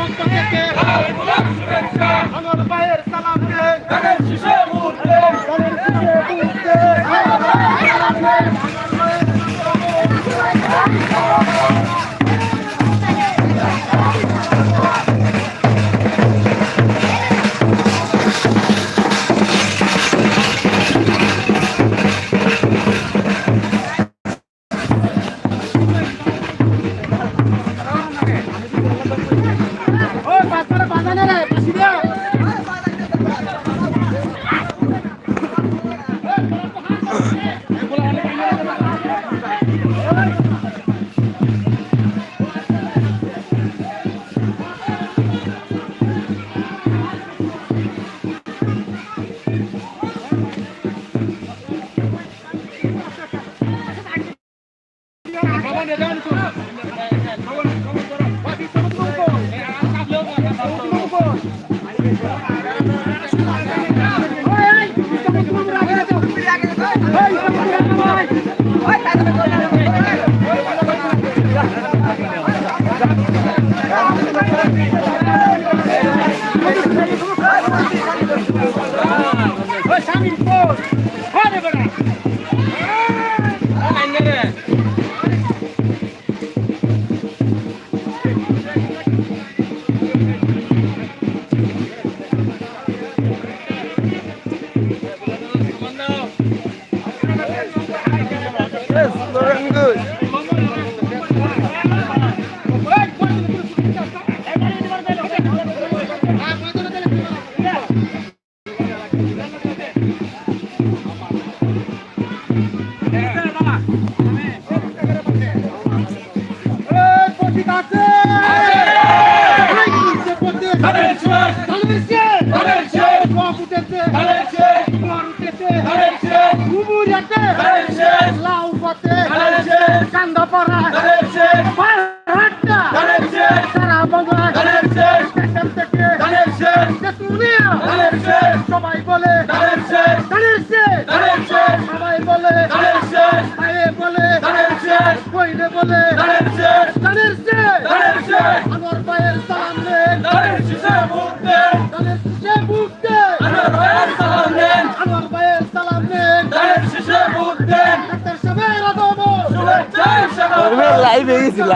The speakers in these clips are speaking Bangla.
পক্ষ থেকে আমার পায়ের সালাম দেন Thank you.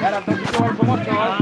Era pra que o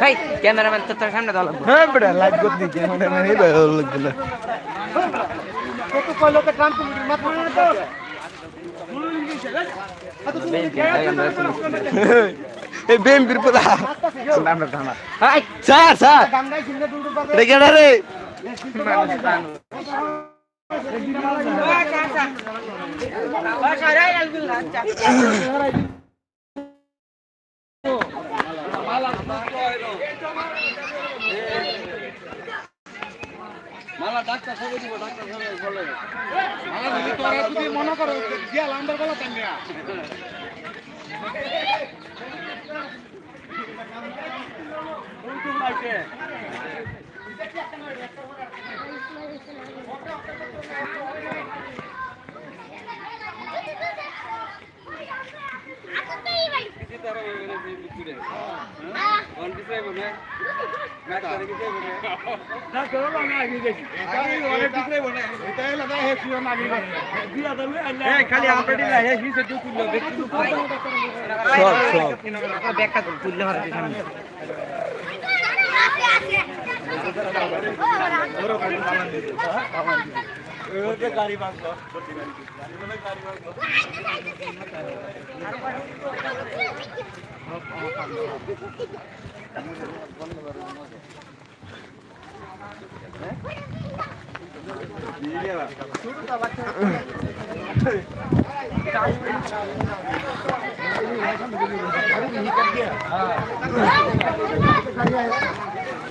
ভাই ক্যামেরাম্যান তো তোর সামনে দল। হ্যাঁ বেটা লাইট করতে ক্যামেরাম্যান এই ভাই লাগবে কত কইলো তো ট্রাম্প মাত তো রে মালা ডাক্তার সবাই দিব, ডাক্তার সবাই বলে মালা যদি মনে করো দিয়া লাম্বার বলা কেন খালি আমরা ব্যাখ্যা করুন তুললে হবে गाडी मागतो गाडी मागतो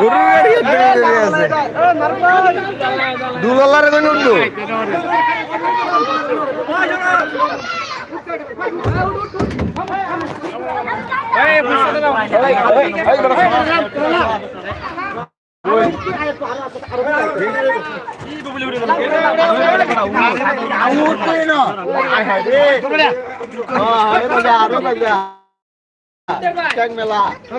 গরুর গাড়ি আছে দুলালারে কোন উঠল তুই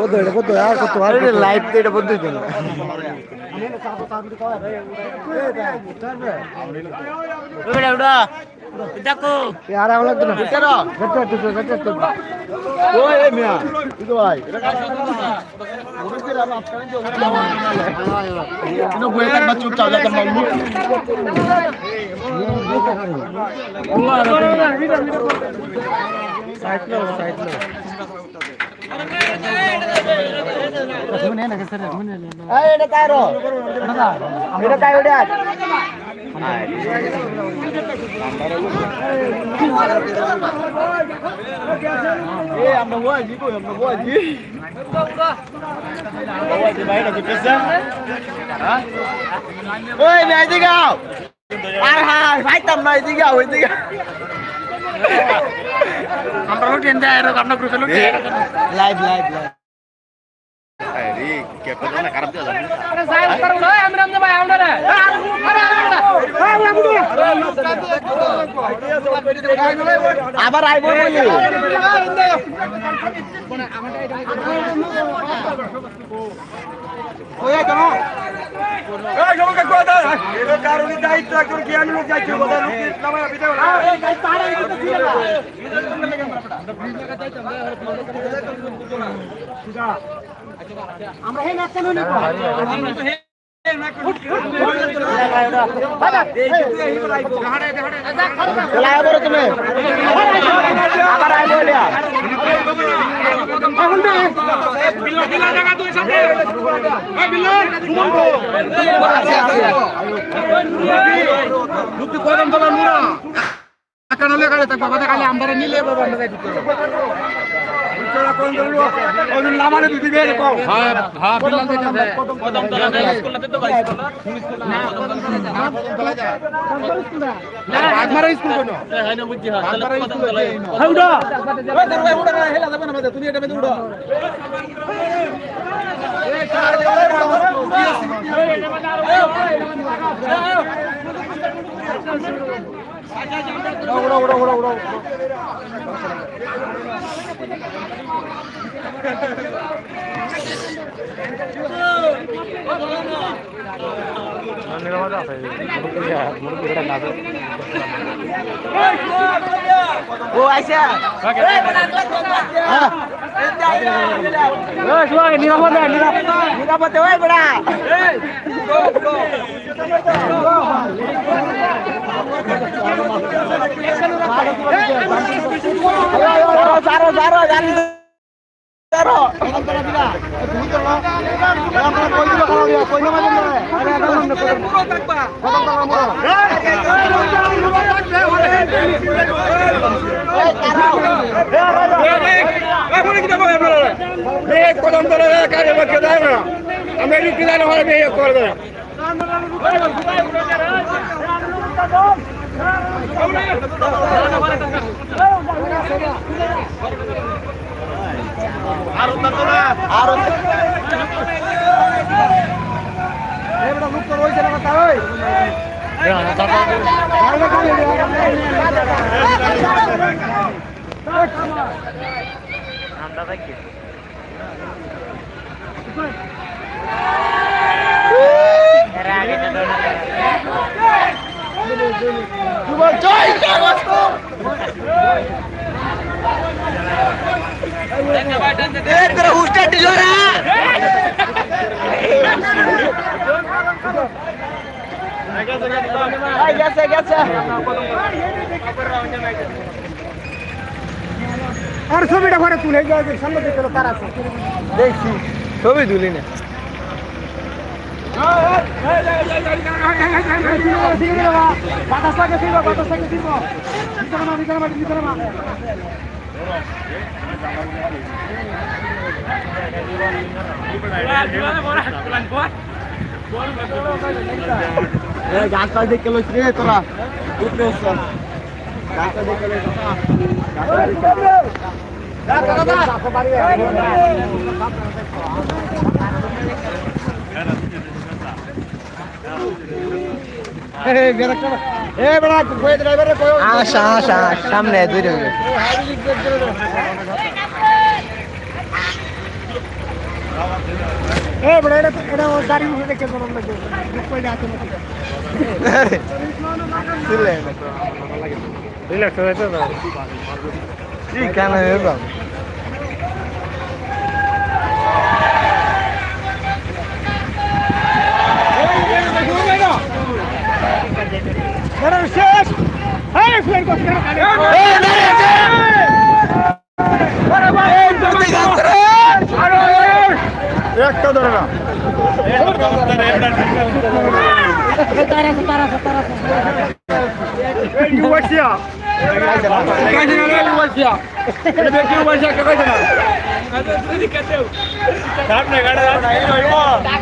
বদ্ধ এটা বদ্ধ আর কত আর লাইভ তো এটা বদ্ধ কেন লো সাইড লো। এটা কারও এটা কাই ওটা এ আমরা ওয়াজি কই আমরা ওয়াজি ওয়াজি বাইরে কি পেছা হ্যাঁ ওই নাই দিগাও আর হাই ভাইতাম নাই দিগাও ওই দিগা আমরা লুটেন দেয় আর আমরা গ্রুপে লুটে লাইভ লাইভ লাইভ আবার আইব তুমি আবার আইব বলিয়া লুকি কদম দলা নুরা কানলে কালে তা বাবা কালে আমবারে নিলে বাবা আমরা তোরা কোন দল ওই নামানে তুই দিবি হ্যাঁ হ্যাঁ বিল্লাল দিতে ও আইসা নিরাপদে নিরাপদে। ওই বড়া কদম দলে কাজে বাকি দেয় না আমি লুকি দেয় না হয় ঠান্ডা থাকি Era que no, no, no, no. গেছে গেছে আর ছবিটা ঘরে তুলে গিয়ে সামনে দিকে তার আছে। দেখছি, ছবি তুলি না বাতাস লাগে ফিরব বাতাস লাগে ফিরব ভিতরে মা ভিতরে মা ভিতরে মা গাছটা দেখে লইছ রে তোরা উঠলে গাছটা দেখে আশা সামনে দুই রিল্যাক্স হয়ে তো ঠিক কেন এরকম শেষ এই ফ্লেন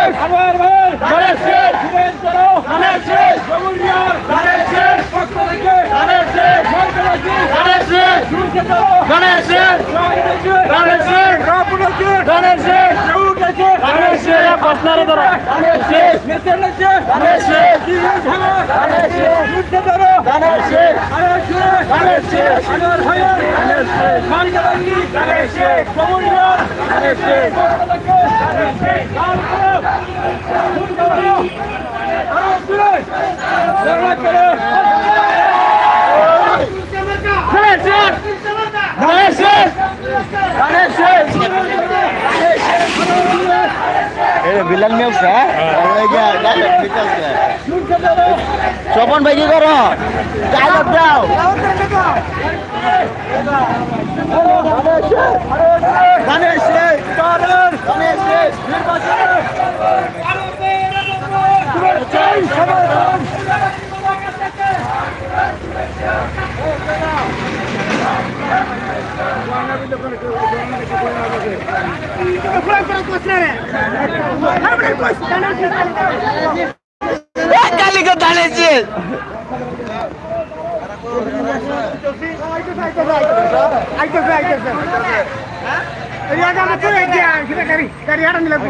আনোয়ার ভাই ধানের শেষ সুরেশ করো ধানের শেষ জমুরিয়ার ধানের শেষ পক্ষ থেকে ধানের শেষ মন্ত্রী ধানের শেষ সুরক্ষিত ধানের শেষ ধানের শেষ রাপুরকে ধানের শেষ সুরক্ষিত ধানের শেষ পাসনারে ধরো ধানের শেষ মিত্রের শেষ ধানের শেষ জীবন ভাঙা ধানের শেষ সুরক্ষিত ধরো ধানের শেষ ধানের শেষ ধানের শেষ আনোয়ার ভাই ধানের শেষ মানকাবাঙ্গি ধানের শেষ জমুরিয়ার ধানের শেষ পক্ষ থেকে ধানের শেষ বিল্লাল মিয়া স্যার স্বপন ভাই কি করো ডায়লগ দাও গণেশ গণেশ গণেশ কালি কথা নেছে আইতেছে আইতেছে হ্যাঁ এই আগে আমরা চলে গিয়ে কিটা করি গাড়ি হাড়া নিলাম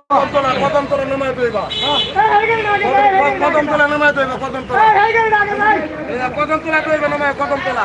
কদম তোরা কদম তোরা নামায় কদম তোরা কদম তোরা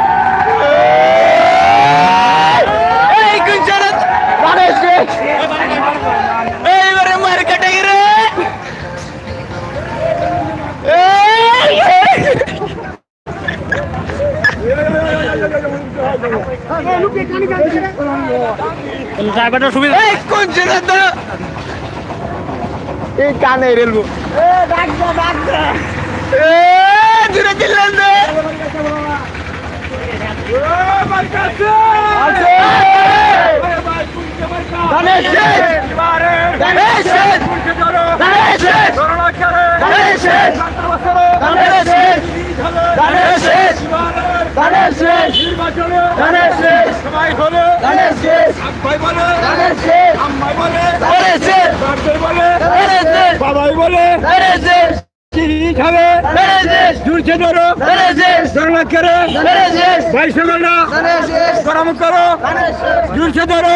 ড্রাইভারটা সুবিধা এই কোন জেনাটা এই কানে রেলবো। এ ডাক দা এ দূরে দিলেন দে শেষ গণেশ শেষ নির্বাচনে গণেশ সবাই বলে গণেশ শেষ ভাই বলে গণেশ ধরো গণেশ শেষ দরলা করে গণেশ ধরো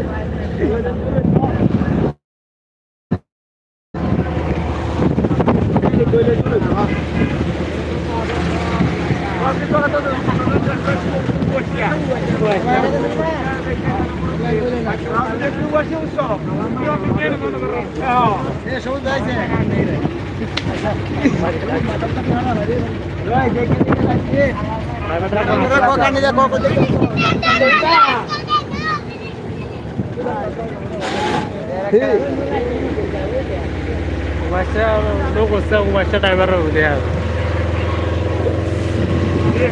Umaşa çok olsa umaşa driver olur ya.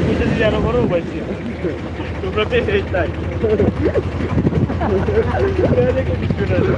Kutu ziyaret var umaşa. Toprağı peşe ihtiyacı. Böyle gibi düşünüyorum.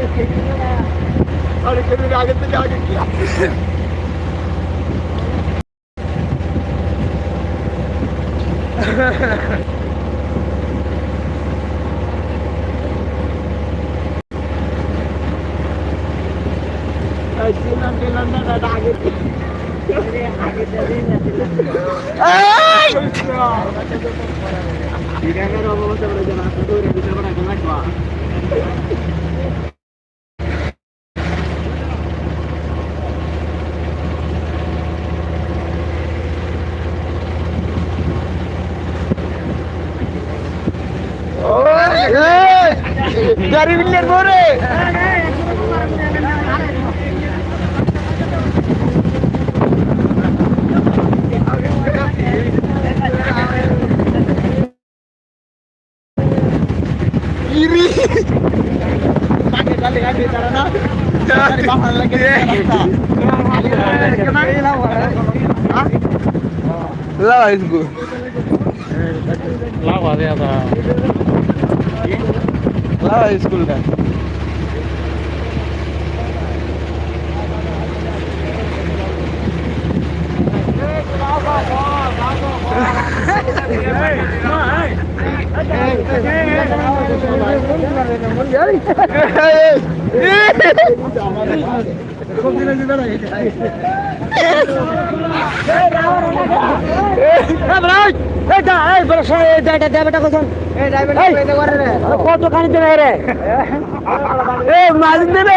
নাই ভিডিও করি না তো লাইভ চলতে হবে লাইভ মার আমার গাড়ি আরে কেন আগে থেকে আগে কি গাড়ি মিললে পরে ইরি পাকে ডালে গাড়ি চালা এই আদা লাও স্কুল का কত খানি দেবে রে? এ মালিক দেবে।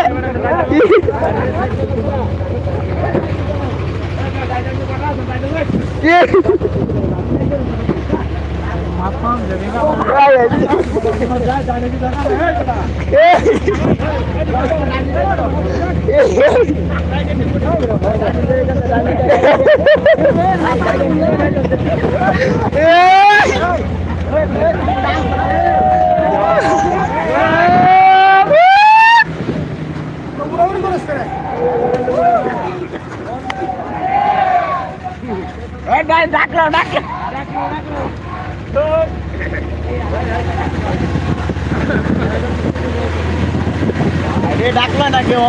ডাকলো ডাকলো আরে ডাকলো না কেউ